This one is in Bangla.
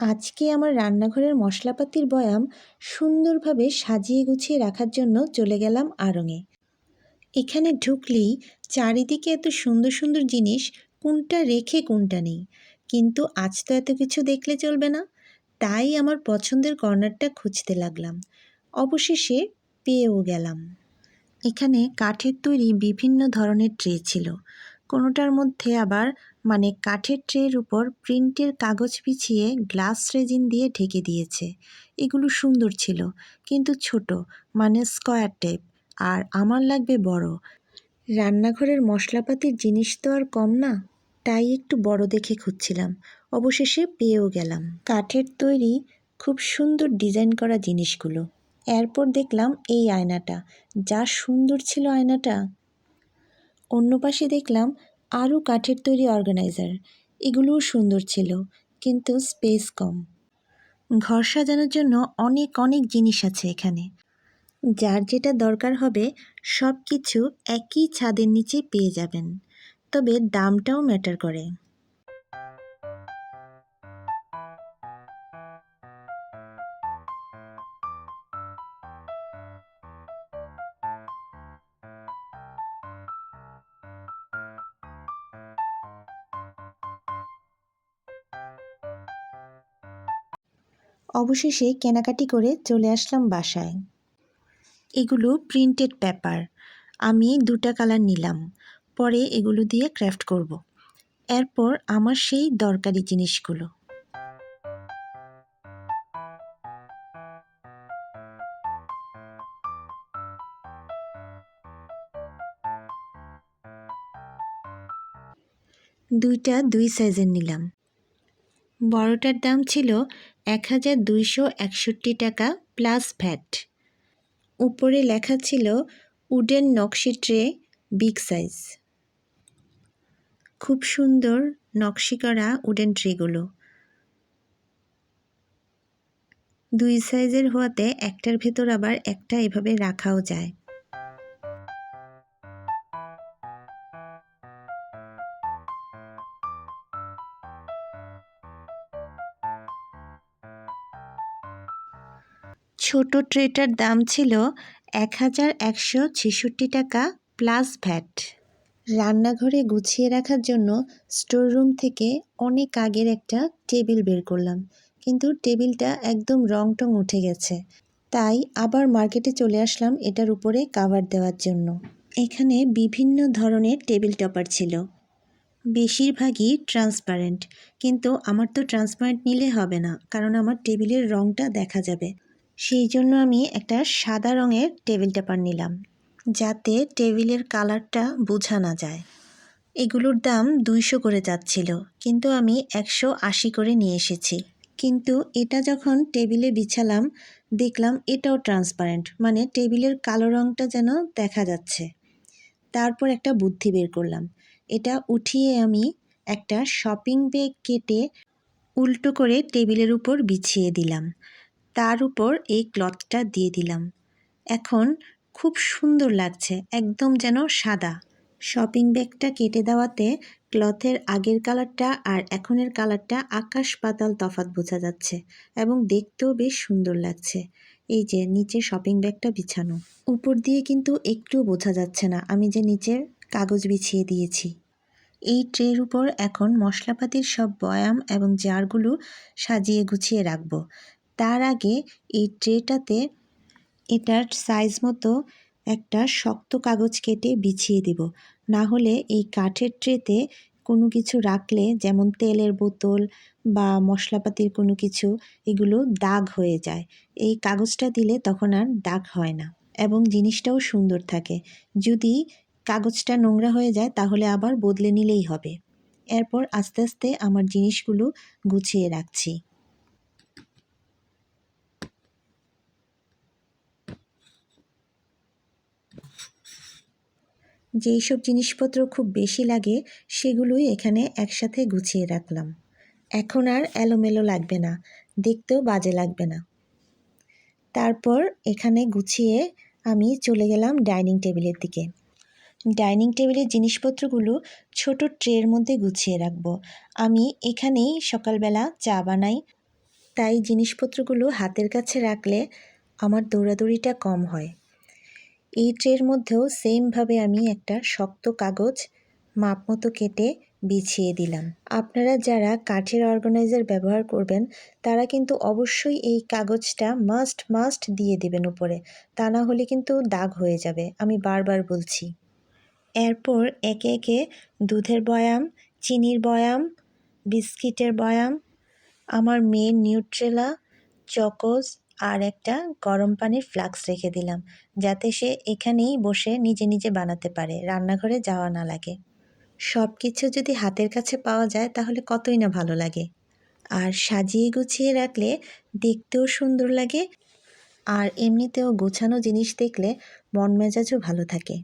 আজকে আমার রান্নাঘরের মশলাপাতির বয়াম সুন্দরভাবে সাজিয়ে গুছিয়ে রাখার জন্য চলে গেলাম আড়ঙে। এখানে ঢুকলেই চারিদিকে এত সুন্দর সুন্দর জিনিস, কোনটা রেখে কোনটা নেই। কিন্তু আজ তো এত কিছু দেখলে চলবে না। তাই আমার পছন্দের কর্নারটা খুঁজতে লাগলাম। অবশেষে পেয়েও গেলাম। এখানে কাঠের তৈরি বিভিন্ন ধরনের ট্রে ছিল। কোনোটার মধ্যে আবার মানে কাঠের ট্রের উপর প্রিন্টের কাগজ বিছিয়ে গ্লাস রেজিন দিয়ে ঢেকে দিয়েছে। এগুলো সুন্দর ছিল, কিন্তু ছোট মানে স্কোয়ার টাইপ আর আমার লাগবে বড়। রান্নাঘরের মশলাপাতির জিনিস তো আর কম না, তাই একটু বড় দেখে খুঁজছিলাম। অবশেষে পেয়েও গেলাম। কাঠের তৈরি খুব সুন্দর ডিজাইন করা জিনিসগুলো। এরপর দেখলাম এই আয়নাটা। যা সুন্দর ছিল আয়নাটা। অন্য পাশে দেখলাম আরও কাঠের তৈরি অর্গানাইজার। এগুলোও সুন্দর ছিল, কিন্তু স্পেস কম। ঘর সাজানোর জন্য অনেক অনেক জিনিস আছে এখানে। যার যেটা দরকার হবে সব কিছু একই ছাদের নিচে পেয়ে যাবেন। তবে দামটাও ম্যাটার করে। অবশেষে কেনাকাটি করে চলে আসলাম বাসায়। এগুলো প্রিন্টেড পেপার আমি দুটা কালার নিলাম। পরে এগুলো দিয়ে ক্রাফট করব। এরপর আমার সেই দরকারি জিনিসগুলো। দুইটা দুই সাইজের নিলাম। বড়টার দাম ছিল এক হাজার দুইশো একষট্টি টাকা প্লাস ভ্যাট। উপরে লেখা ছিল উডেন নকশি ট্রে, বিগ সাইজ। খুব সুন্দর নকশি করা উডেন ট্রেগুলো। দুই সাইজের হওয়াতে একটার ভেতর আবার একটা এভাবে রাখাও যায়। ছোট ট্রেটার দাম ছিল এক হাজার একশো ছেষট্টি টাকা প্লাস ভ্যাট। রান্নাঘরে গুছিয়ে রাখার জন্য স্টোর রুম থেকে অনেক আগের একটা টেবিল বের করলাম, কিন্তু টেবিলটা একদম রং টং উঠে গেছে। তাই আবার মার্কেটে চলে আসলাম এটার উপরে কাভার দেওয়ার জন্য। এখানে বিভিন্ন ধরনের টেবিল টপার ছিল। বেশিরভাগই ট্রান্সপারেন্ট, কিন্তু আমার তো ট্রান্সপারেন্ট নিলে হবে না, কারণ আমার টেবিলের রংটা দেখা যাবে। সেই জন্য আমি একটা সাদা রঙের টেবিল টেপার নিলাম, যাতে টেবিলের কালারটা বোঝা না যায়। এগুলোর দাম দুইশো করে যাচ্ছিল, কিন্তু আমি একশো আশি করে নিয়ে এসেছি। কিন্তু এটা যখন টেবিলে বিছালাম, দেখলাম এটাও ট্রান্সপারেন্ট মানে টেবিলের কালো রঙটা যেন দেখা যাচ্ছে। তারপর একটা বুদ্ধি বের করলাম। এটা উঠিয়ে আমি একটা শপিং ব্যাগ কেটে উল্টো করে টেবিলের উপর বিছিয়ে দিলাম। তার উপর এই ক্লথটা দিয়ে দিলাম। এখন খুব সুন্দর লাগছে, একদম যেন সাদা। শপিং ব্যাগটা কেটে দেওয়াতে ক্লথের আগের কালারটা আর এখনের কালারটা আকাশ পাতাল তফাত বোঝা যাচ্ছে এবং দেখতেও বেশ সুন্দর লাগছে। এই যে নিচে শপিং ব্যাগটা বিছানো। উপর দিয়ে কিন্তু একটু বোঝা যাচ্ছে না, আমি যে নিচে কাগজ বিছিয়ে দিয়েছি। এই ট্রের উপর এখন মশলাপাতির সব বয়াম এবং জারগুলো সাজিয়ে গুছিয়ে রাখব। তার আগে এই ট্রেটাতে এটার সাইজ মতো একটা শক্ত কাগজ কেটে বিছিয়ে দিব। না হলে এই কাঠের ট্রেতে কোনো কিছু রাখলে, যেমন তেলের বোতল বা মশলাপাতির কোনো কিছু, এগুলো দাগ হয়ে যায়। এই কাগজটা দিলে তখন আর দাগ হয় না এবং জিনিসটাও সুন্দর থাকে। যদি কাগজটা নোংরা হয়ে যায়, তাহলে আবার বদলে নিলেই হবে। এরপর আস্তে আস্তে আমার জিনিসগুলো গুছিয়ে রাখছি। যেই সব জিনিসপত্র খুব বেশি লাগে, সেগুলোই এখানে একসাথে গুছিয়ে রাখলাম। এখন আর এলোমেলো লাগবে না, দেখতেও বাজে লাগবে না। তারপর এখানে গুছিয়ে আমি চলে গেলাম ডাইনিং টেবিলের দিকে। ডাইনিং টেবিলের জিনিসপত্রগুলো ছোট ট্রের মধ্যে গুছিয়ে রাখব। আমি এখানেই সকালবেলা চা বানাই। তাই জিনিসপত্রগুলো হাতের কাছে রাখলে আমার দৌড়াদৌড়িটা কম হয়। এই ট্রের মধ্যেও সেমভাবে আমি একটা শক্ত কাগজ মাপ মতো কেটে বিছিয়ে দিলাম। আপনারা যারা কাঠের অর্গানাইজার ব্যবহার করবেন, তারা কিন্তু অবশ্যই এই কাগজটা মাস্ট মাস্ট দিয়ে দেবেন উপরে। তা না হলে কিন্তু দাগ হয়ে যাবে, আমি বারবার বলছি। এরপর একে একে দুধের বয়াম, চিনির বয়াম, বিস্কিটের বয়াম, আমার মেয়ের নিউট্রেলা, চকোস আর একটা গরম পানির ফ্লাক্স রেখে দিলাম, যাতে সে এখানেই বসে নিজে নিজে বানাতে পারে, রান্নাঘরে যাওয়া না লাগে। সব কিছু যদি হাতের কাছে পাওয়া যায়, তাহলে কতই না ভালো লাগে। আর সাজিয়ে গুছিয়ে রাখলে দেখতেও সুন্দর লাগে, আর এমনিতেও গোছানো জিনিস দেখলে মন মেজাজও ভালো থাকে।